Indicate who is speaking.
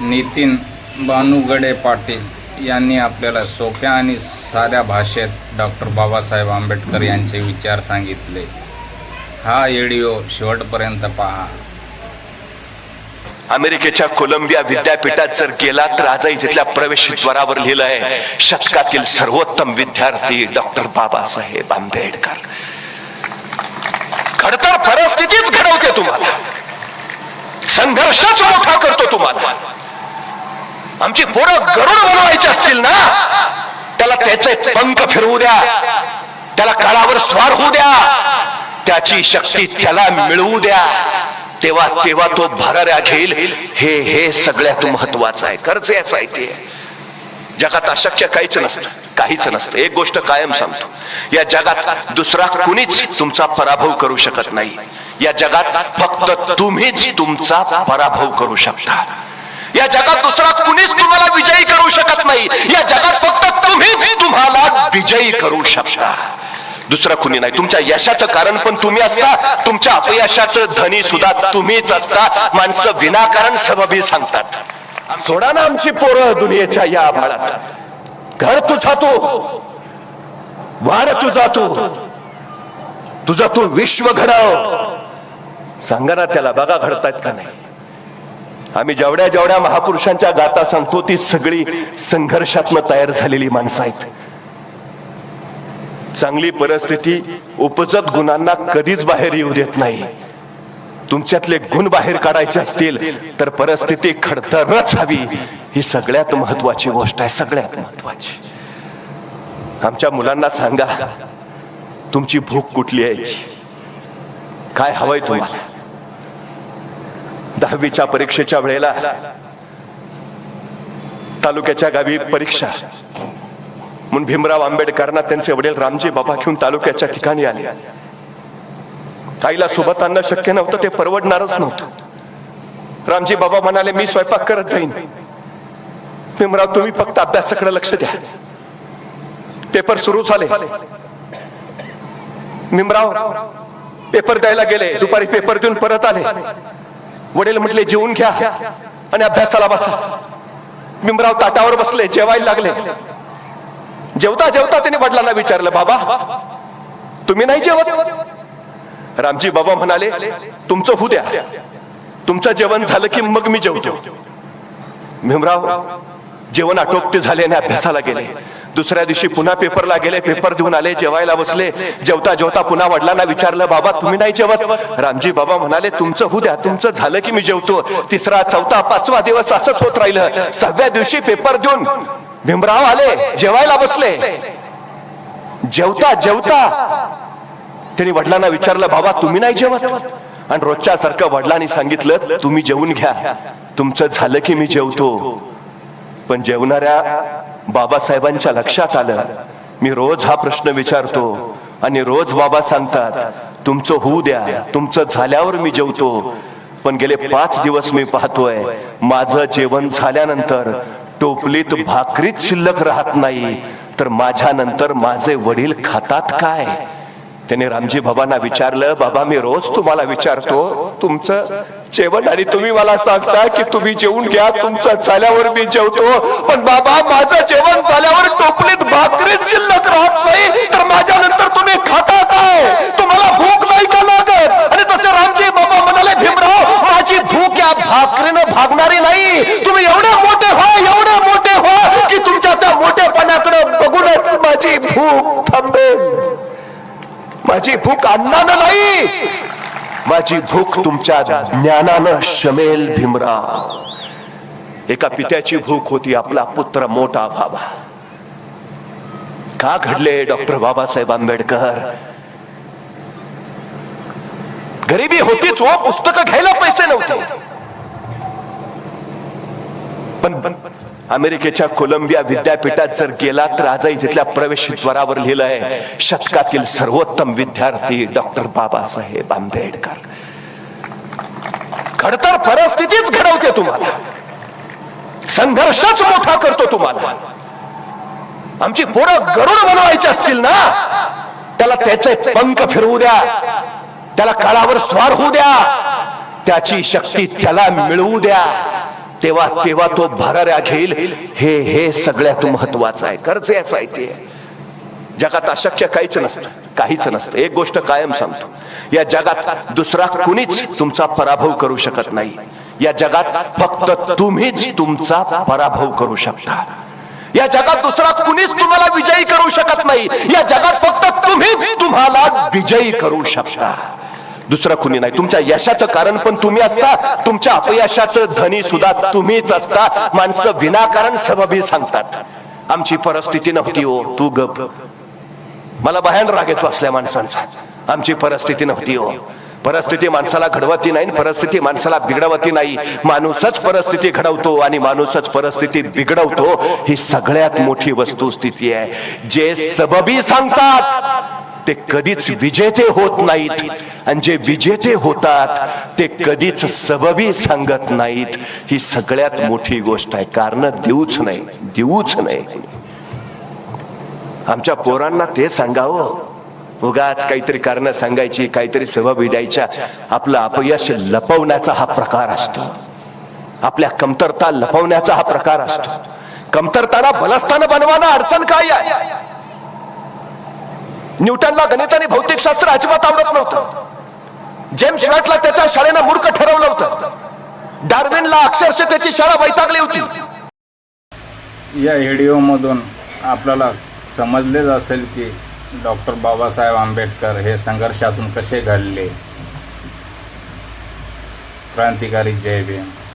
Speaker 1: नितीन बानुगडे पाटील यांनी आपल्याला सोप्या आणि साध्या भाषेत डॉक्टर बाबासाहेब आंबेडकर यांचे विचार सांगितले. हा व्हिडिओ शेवटपर्यंत पहा.
Speaker 2: अमेरिकेच्या कोलंबिया विद्यापीठात जर गेला तर आजही तिथल्या प्रवेशद्वारावर लिहिलं आहे शतकातील सर्वोत्तम विद्यार्थी डॉक्टर बाबासाहेब आंबेडकर. खडतर परिस्थितीच घडवते तुम्हाला. संघर्षच मोठा करतो तुम्हाला. आमची पोरं गरुड बनवायची असतील ना? त्याला त्याचे पंख फिरवू द्या. त्याला काळावर स्वार होऊ द्या. त्याची शक्ती त्याला मिळवू द्या. तेव्हा तेव्हा तो भराऱ्या घेईल. हे हे सगळ्यात महत्वाचं आहे खरंच याच आहे ते. जगात अशक्य काहीच नसतं काहीच नसतं. एक गोष्ट कायम सांगतो. या जगात दुसरा कुणीच तुमचा पराभव करू शकत नाही. या जगात फक्त तुम्हीच तुमचा पराभव करू शकता. या जगात दुसरा कुणीच तुम्हाला विजयी करू शकत नाही. या जगात फक्त तुम्हीच तुम्हाला विजयी करू शकता. दुसरा कुणी नाही. तुमच्या यशाचं कारण पण तुम्ही असता. तुमच्या अपयशाचं धनी सुद्धा तुम्हीच असता. माणसं विनाकारण सबबी सांगतात. सोडा ना आमची पोरं दुनियेच्या या आभाळात घर तुझा तू. वार तुझा तू. तुझा तू विश्व घडव सांगा ना त्याला बघा घडतायत का नाही? आम्ही जेवढ्या जेवढ्या महापुरुषांच्या गाथा सांगतो ती सगळी संघर्षात्मक तयार झालेली माणसं आहेत. चांगली परिस्थिती उपजत गुणांना कधीच बाहेर येऊ देत नाही. तुमच्यातले गुण बाहेर काढायचे असतील तर परिस्थिती खडतरच हवी. ही सगळ्यात महत्वाची गोष्ट आहे सगळ्यात महत्वाची आमच्या मुलांना सांगा तुमची भूक कुठली आहे काय हवंय तुम्हाला? दहावीच्या परीक्षेच्या वेळेला तालुक्याच्या गावी परीक्षा. म्हणून भीमराव आंबेडकरांना त्यांचे वडील रामजी बाबा घेऊन तालुक्याच्या ठिकाणी आले. आईला सोबत आणणं शक्य नव्हतं ते परवडणारच नव्हतं. रामजी बाबा म्हणाले मी स्वयंपाक करत जाईन. भीमराव तुम्ही फक्त अभ्यासाकडे लक्ष द्या. पेपर सुरू झाले. भीमराव पेपर द्यायला गेले. दुपारी पेपर देऊन परत आले. वडील म्हटले जेवून घ्या. आणि अभ्यासाला बसा. भीमराव ताटावर बसले जेवायला लागले. जेवता जेवता त्यांनी वडिलांना विचारलं बाबा तुम्ही नाही जेवत? रामजी बाबा म्हणाले तुमचं होऊ द्या. तुमचं जेवण झालं की मग मी जेवतो. भीमराव जेवण आटोपते झाले आणि अभ्यासाला गेले. दुसऱ्या दिवशी पुन्हा पेपरला गेले पेपर देऊन आले जेवायला बसले. जेवता जेवता पुन्हा वडिलांना विचारलं बाबा तुम्ही नाही जेवत? रामजी बाबा म्हणाले तुमचं होऊ द्या तुमचं झालं की मी जेवतो. तिसरा चौथा पाचवा दिवस असंच होत राहिलं. सहाव्या दिवशी पेपर देऊन भीमराव आले जेवायला बसले. जेवता जेवता त्यांनी वडिलांना विचारलं बाबा तुम्ही नाही जेवत? आणि रोजच्या सारखं वडिलांनी सांगितलं तुम्ही जेवून घ्या. तुमचं झालं की मी जेवतो. पण जेवणाऱ्या बाबासाहेबांच्या लक्षात आलं. मी रोज हा प्रश्न विचारतो आणि रोज बाबा सांगतात तुमचं होऊ द्या तुमचं झाल्यावर मी जेवतो. पण गेले पाच दिवस मी पाहतोय माझं जेवण झाल्यानंतर टोपलीत भाकरीच शिल्लक राहत नाही. तर माझ्यानंतर माझे वडील खातात काय? त्याने रामजी बाबांना विचारलं बाबा मी रोज तुम्हाला विचारतो तुमचं जेवण आणि तुम्ही मला सांगता की तुम्ही जेवून घ्या तुमचं झाल्यावर मी जेवतो. पण बाबा माझं जेवण झाल्यावर टोपलीत भाकरीच शिल्लक राहत नाही. तर माझ्या नंतर तुम्ही खाता काय? तुम्हाला भूक नाही का लागत? आणि तसे रामजी बाबा म्हणाले भीमराव माझी भूक या भाकरीनं भागणारी नाही. तुम्ही एवढे मोठे हो एवढे मोठे हो की तुमच्या त्या मोठेपणाकडे बघूनच माझी भूक माझी भूक अन्नानं नाही. माझी भूक तुमच्या ज्ञानानं शमेल भीमराव. एका पित्याची भूक होती आपला पुत्र मोठा व्हावा का घडले डॉक्टर बाबासाहेब आंबेडकर? गरिबी होतीच हो पुस्तकं घ्यायला पैसे नव्हते. पण पण अमेरिकेच्या कोलंबिया विद्यापीठात जर गेला तर आजही तिथल्या प्रवेशद्वारावर लिहिलं आहे शतकातील सर्वोत्तम विद्यार्थी डॉक्टर बाबासाहेब आंबेडकर. खडतर परिस्थितीच घडवते तुम्हाला. संघर्षच मोठा करतो तुम्हाला. आमची पोरं गरुड बनवायची असतील ना? त्याला त्याचे पंख फिरवू द्या. त्याला काळावर स्वार होऊ द्या. त्याची शक्ती त्याला मिळवू द्या. तेव्हा तेव्हा तो भराऱ्या घेईल हे हे सगळ्यात महत्वाचं आहे. खरंच आहे ते जगात अशक्य काहीच नसतं. काहीच नसतं. एक गोष्ट कायम सांगतो. या जगात दुसरा कुणीच तुमचा पराभव करू शकत नाही. या जगात फक्त तुम्हीच तुमचा पराभव करू शकता. या जगात दुसरा कुणीच तुम्हाला विजयी करू शकत नाही. या जगात फक्त तुम्हीच तुम्हाला विजयी करू शकता. दुसरं कुणी नाही. तुमच्या यशाचं कारण पण तुम्ही असता. तुमच्या अपयशाचं धनी सुद्धा तुम्हीच असता. माणसं विनाकारण सबबी सांगतात. आमची परिस्थिती नव्हती हो. तू गप. मला भयान राग येतो असल्या माणसांचा. आमची परिस्थिती नव्हती हो. परिस्थिती माणसाला घडवती नाही परिस्थिती माणसाला बिघडवती नाही. माणूसच परिस्थिती घडवतो आणि माणूसच परिस्थिती बिघडवतो. ही सगळ्यात मोठी वस्तुस्थिती आहे. जे सबबी सांगतात ते कधीच विजेते होत नाहीत. आणि जे विजेते होतात ते कधीच सबबी सांगत नाहीत. ही सगळ्यात मोठी गोष्ट आहे. कारण देऊच नाही. देऊच नाही. आमच्या पोरांना ते सांगावं. उगाच काहीतरी कारण सांगायची काहीतरी सबबी द्यायच्या. आपलं अपयश लपवण्याचा हा प्रकार असतो. आपल्या कमतरता लपवण्याचा हा प्रकार असतो. कमतरताना बलस्थान बनवाना अडचण काय आहे? न्यूटनला गणित आणि भौतिकशास्त्र अजिबात आवडत नव्हतं. जेम्स वॅटला त्याच्या शाळेनं मूर्ख ठरवलं होतं. डार्विनला अक्षरशः त्याची शाळा वैतागली होती.
Speaker 1: या व्हिडिओमधून आपल्याला समजलेच असेल की डॉक्टर बाबासाहेब आंबेडकर हे संघर्षातून कसे घडले? क्रांतिकारी जय भीम.